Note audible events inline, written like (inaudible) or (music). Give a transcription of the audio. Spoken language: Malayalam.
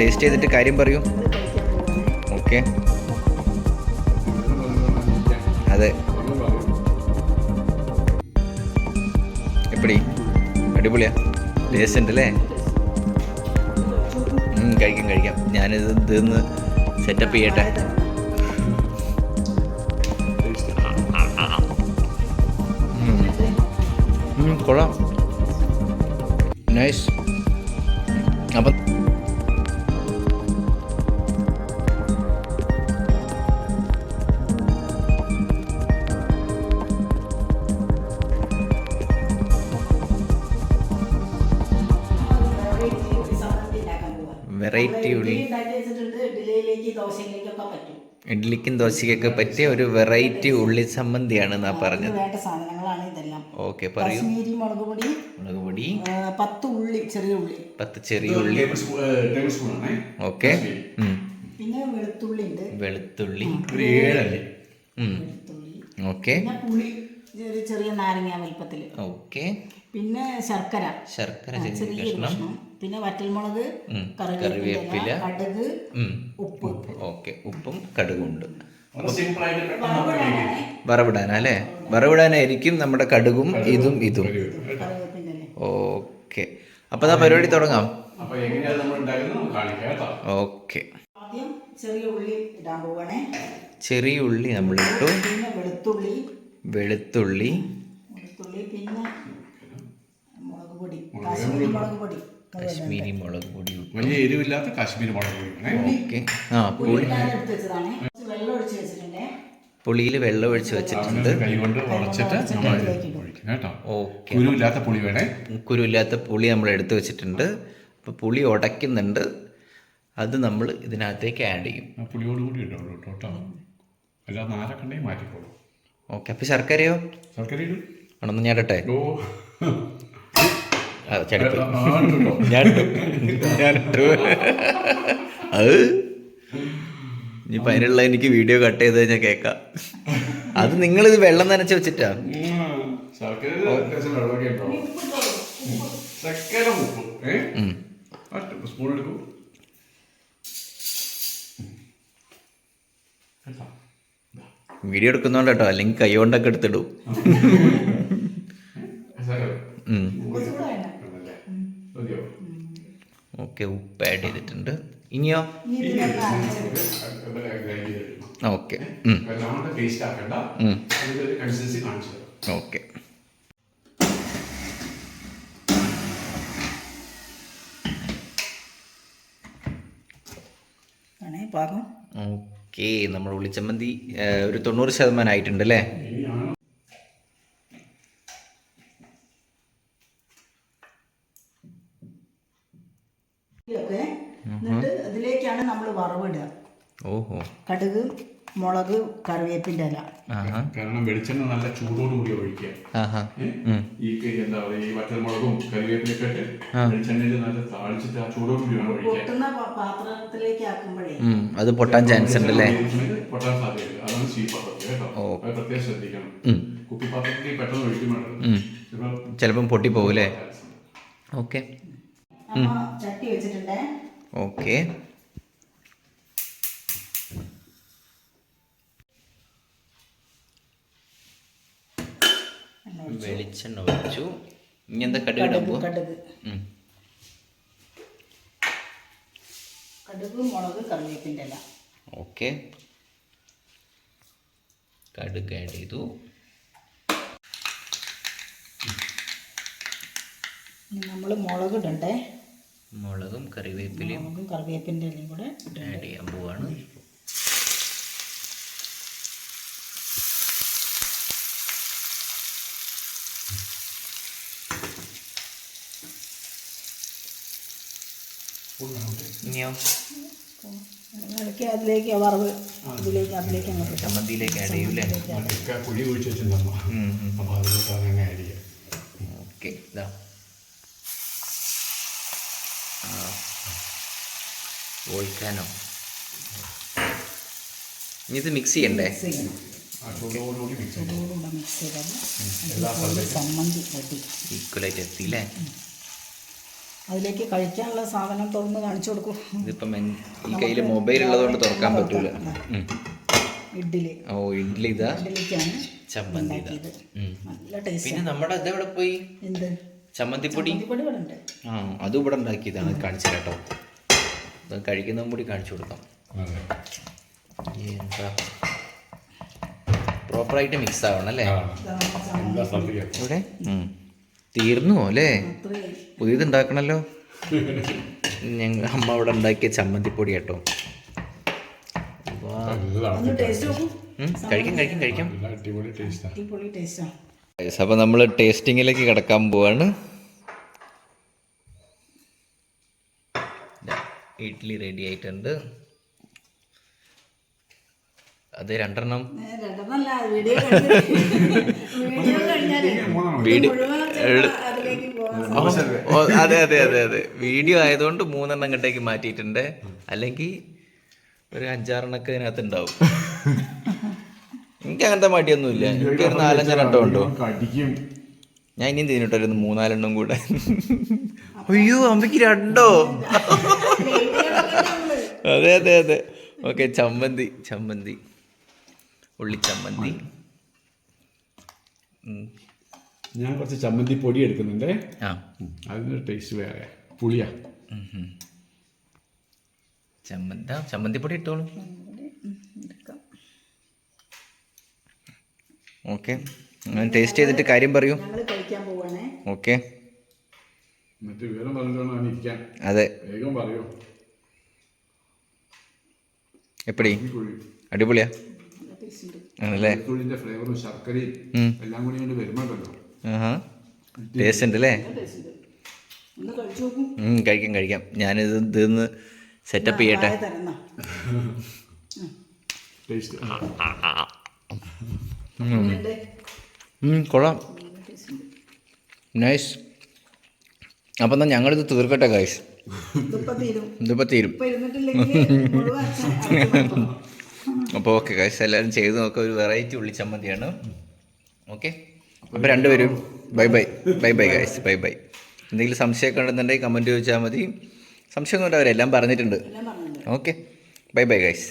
ടേസ്റ്റ് ചെയ്തിട്ട് കാര്യം പറയൂ. ഓക്കെ അതെ. എപ്പടി? അടിപൊളിയാ. ടേസ്റ്റ് ഉണ്ട് അല്ലേ കഴിക്കാം കഴിക്കാം. ഞാനിത് ഇതൊന്ന് സെറ്റപ്പ് ചെയ്യട്ടെ. കൊള്ളാം. നൈസ് അപ്പം വെറൈറ്റി ഉള്ളി ഇഡ്ലിക്കും ദോശയ്ക്കൊക്കെ പറ്റിയ ഒരു വെറൈറ്റി ഉള്ളി സംബന്ധിയാണ് അതിന് പറഞ്ഞത്. സാധനങ്ങളാണ് ഇതെല്ലാം. ഓക്കെ പറയൂ. മുളകുപൊടി മുളക് പൊടി മുളക് പൊടി. പത്ത് ഉള്ളി ചെറിയ ഉള്ളി. പത്ത് ചെറിയ ഉള്ളി. ഓക്കെ. പിന്നെ വെളുത്തുള്ളി ഉണ്ട്. വെളുത്തുള്ളി. ഒരു ഏഴല്ലേ? ഉം. വെളുത്തുള്ളി. ഓക്കെ. പിന്നെ പുളി ചെറിയ നാരങ്ങ വലുപ്പത്തിൽ ഓക്കെ. പിന്നെ ശർക്കര. ശർക്കര ചെറിയ കഷ്ണം. പിന്നെ വറ്റൽമുളക് കറിവേപ്പില. കടുക് ഉപ്പ്. ഓക്കെ. ഉപ്പും കടുകും ഉണ്ട്. വറവിടാൻ അല്ലേ വറവിടാനായിരിക്കും നമ്മുടെ കടുകും ഇതും ഇതും. ഓക്കെ. അപ്പൊ ആ പരിപാടി തുടങ്ങാം. നമ്മൾ ഓക്കെ. ആദ്യം ചെറിയ ഉള്ളി ഇടാൻ ഇട്ടു ചെറിയ ഉള്ളി നമ്മളിട്ടു. പിന്നെ വെളുത്തുള്ളി. വെളുത്തുള്ളി. വെളുത്തുള്ളി പിന്നെ മുളക് പൊടി കാശ്മീരി മുളക് പൊടി. കാശ്മീരി മുളക് പൊടി വലിയ എരിവില്ലാത്ത കാശ്മീരി മുളക് പൊടി. ഓക്കെ. ആ പുളി. വെള്ളം ഒഴിച്ച് വെച്ചിട്ടുണ്ടേ. പുളിയിൽ വെള്ളം ഒഴിച്ച് വെച്ചിട്ടുണ്ട്. കൈ കൊണ്ട് ഉറച്ചിട്ട് ഓക്കെ. കുരുവില്ലാത്ത പുളി വേണേ. കുരുവില്ലാത്ത പുളി നമ്മൾ എടുത്തു വെച്ചിട്ടുണ്ട്. അപ്പോൾ പുളി ഉടയ്ക്കുന്നുണ്ട്. അത് നമ്മൾ ഇതിനകത്തേക്ക് ആഡ് ചെയ്യും. പുളിയോട് കൂടി ഇട്ടോളൂ കേട്ടോ കേട്ടോ. അല്ലാതെ നാരക്കണ്ടേ മാറ്റിക്കോളൂ. ഓക്കെ. അപ്പോൾ ശർക്കരയോ? ശർക്കര ആണെന്ന് ഞാൻ ഇടട്ടെ? ഓ. (laughs) ഞാൻ. ഞാൻ ഇട്ടു. അത്? ഇനിയിപ്പോൾ അതിനുള്ള എനിക്ക് വീഡിയോ കട്ട് ചെയ്ത് കഴിഞ്ഞാൽ കേൾക്കാം അത് നിങ്ങളിത് വെള്ളം നനച്ച് വെച്ചിട്ടാ? വീഡിയോ എടുക്കുന്നോണ്ട് കേട്ടോ അല്ലെങ്കിൽ കൈ കൊണ്ടൊക്കെ എടുത്തിടും. (laughs) ഓക്കെ ഉപ്പ് ആഡ് ചെയ്തിട്ടുണ്ട്. ഇനിയോ? ഓക്കെ ഓക്കെ പാകം. ഓക്കെ നമ്മൾ ഉള്ളിച്ചമ്മന്തി ഒരു തൊണ്ണൂറ് ശതമാനം ആയിട്ടുണ്ട് അല്ലേ ഇനിയാണ് ഒക്കെ എന്നിട്ട് അതിലേക്കാണ് നമ്മൾ വറവിടുക. ഓഹോ. കടുക് മുളക് കറിവേപ്പിന്റെ ഇല. കാരണം വെളിച്ചെണ്ണ നല്ല ചൂടോട് കൂടി ഒഴിക്കുക. ആഹാ. ഈ എന്താ പറയുക ഈ വറ്റൽമുളകും കറിവേപ്പിലൊക്കെ ഇട്ട് വെളിച്ചെണ്ണയിൽ നല്ല താളിച്ചിട്ട് ആ ചൂടോട് കൂടി വേണം പൊട്ടുന്ന പാത്രത്തിലേക്ക് ആക്കുമ്പോഴേ അത് പൊട്ടാൻ ചാൻസ് ഉണ്ട് അല്ലേ? പൊട്ടാൻ സാധ്യതയില്ല അതാണ് സ്റ്റീൽ പാത്രത്തിൽ കേട്ടോ. പ്രത്യേകം ശ്രദ്ധിക്കണം. കുപ്പി കുപ്പിപ്പാത്രത്തിൽ പെട്ടെന്ന് ഒഴിക്കുമ്പോൾ ചിലപ്പം പൊട്ടിപ്പോവും അല്ലേ? ഓക്കെ. അമ്മ ചട്ടി വെച്ചിട്ടുണ്ടേ? ഓക്കെ. വെളിച്ചെണ്ണ ഒഴിച്ചു. ഇനി എന്താ കടുക് ഇടാൻ കടുക് കടുക്. മുളക് കറിവേപ്പിന്റെ ഇല. ഓക്കെ. കടുക് ആഡ് ചെയ്തു. നമ്മൾ മുളക് ഇടണ്ടേ? മുളകും കറിവേപ്പിലയും മുളകും കറിവേപ്പിന്റെ ഇലയും കൂടെ ആഡ് ചെയ്യാൻ പോവാണ്. ഇനിയോ? ഇളക്കി അതിലേക്ക് വറവ് ഇതിലേക്ക് അതിലേക്ക് അങ്ങോട്ട് ഇട്ടാൽ ചമ്മന്തിയിലേക്ക് ആഡ് ചെയ്യൂലേ കുഴി ഒഴിച്ച് വെച്ചിട്ടുണ്ടമ്മ അപ്പോൾ അതിലോട്ടാണ് അങ്ങനെ ആയിരിക്കും ഓക്കെ ഇതാ. ഒഴിക്കാനോ ഇനി ഇത് മിക്സ് ചെയ്യണ്ടേ? ഈക്വലായിട്ട് എത്തിയില്ലേ? അതിലേക്ക് കഴിക്കാനുള്ള സാധനം തുറന്ന് കാണിച്ചു കൊടുക്കും. ഇതിപ്പം എൻ- ഈ കയ്യിൽ മൊബൈൽ ഉള്ളതുകൊണ്ട് തുറക്കാൻ പറ്റൂല. ഇഡ്ഡലി. ഓ ഇഡ്ഡലി ഇതാ? ഇഡ്ഡലിക്കാണ് ചമ്മന്തി. നല്ല ടേസ്റ്റ് പിന്നെ നമ്മുടെ ഇതെവിടെ പോയി? എന്ത്? ചമ്മന്തിപ്പൊടി? ആ അതും ഇവിടെ ഉണ്ടാക്കിയതാണ്. കാണിച്ചു കേട്ടോ അത് കഴിക്കുന്നതും കൂടി കാണിച്ചു കൊടുക്കാം. എന്താ? പ്രോപ്പറായിട്ട് മിക്സ് ആവണം അല്ലേ? ഇവിടെ? ഉം. തീർന്നു അല്ലേ? പുതിയത് ഉണ്ടാക്കണല്ലോ ഞങ്ങൾ അമ്മ അവിടെ ഉണ്ടാക്കിയ ചമ്മന്തിപ്പൊടി കേട്ടോ. വാ. എല്ലാം ടേസ്റ്റ് നോക്കും. ഉം, കഴിക്കാം കഴിക്കാം കഴിക്കാം. അപ്പോൾ നമ്മൾ ടേസ്റ്റിങ്ങിലേക്ക് കിടക്കാൻ പോവാണ്. ദാ, ഇഡ്ഡലി റെഡി ആയിട്ടുണ്ട്. അത് രണ്ടെണ്ണം. (laughs) (laughs) വീഡിയോ അതെ അതെ അതെ അതെ. വീഡിയോ ആയതുകൊണ്ട് മൂന്നെണ്ണം കണ്ടേക്ക് മാറ്റിയിട്ടുണ്ട്. അല്ലെങ്കിൽ ഒരു അഞ്ചാറെണ്ണൊക്കെ ഇതിനകത്ത് ഉണ്ടാവും എനിക്ക് അങ്ങനത്തെ മടിയൊന്നുമില്ല. എനിക്ക് ഒരു നാലഞ്ചെണ്ണം ഉണ്ടോ? കടിക്കും. ഞാൻ ഇനിയും തിന്നിട്ടൊരു മൂന്നാലെണ്ണം കൂടെ. അയ്യോ അമ്മയ്ക്ക് രണ്ടോ? അതെ അതെ അതെ. ഓക്കെ ചമ്മന്തി ചമ്മന്തി. ഉള്ളി ചമ്മന്തി. ഉം. ഞാൻ കുറച്ച് ചമ്മന്തി പൊടി എടുക്കുന്നുണ്ടേ. അതിനൊരു അതിന് ടേസ്റ്റ് വേറെ. പുളിയാ. ചമ്മന്തി പൊടി ചമ്മന്തിപ്പൊടി ഇട്ടോളൂ. ഓക്കെ. ടേസ്റ്റ് ചെയ്തിട്ട് കാര്യം പറയൂ. ഓക്കെ. അതെ. എപ്പടി? പുളി അടിപൊളിയാ. ആണല്ലേ? ശർക്കരയും. എല്ലാം കൂടി ആഹാ ടേസ്റ്റ് ഉണ്ട്. അല്ലേ കഴിക്കാം കഴിക്കാം. ഞാനിത് ഇതൊന്ന് സെറ്റപ്പ് ചെയ്യട്ടെ? കൊള്ളാം. ടേസ്റ്റ് ഉണ്ട്. നൈസ് അപ്പം എന്നാൽ ഞങ്ങളിത് തീർക്കട്ടെ തീരും. ഇതിപ്പോൾ തീരും. അപ്പോൾ ഓക്കെ ഗൈസ് എല്ലാവരും ചെയ്ത് നോക്കുക ഒരു വെറൈറ്റി ഉള്ളിച്ചമ്മന്തിയാണ് ഓക്കെ അപ്പോൾ രണ്ടുപേരും bye bye bye bye guys bye bye. എന്തെങ്കിലും സംശയമൊക്കെ ഉണ്ടെന്നുണ്ടെങ്കിൽ കമന്റ് ചോദിച്ചാൽ മതി. സംശയമൊന്നും ഉണ്ടാവില്ല എല്ലാം പറഞ്ഞിട്ടുണ്ട്. എല്ലാം പറഞ്ഞിട്ടുണ്ട്. Okay bye bye guys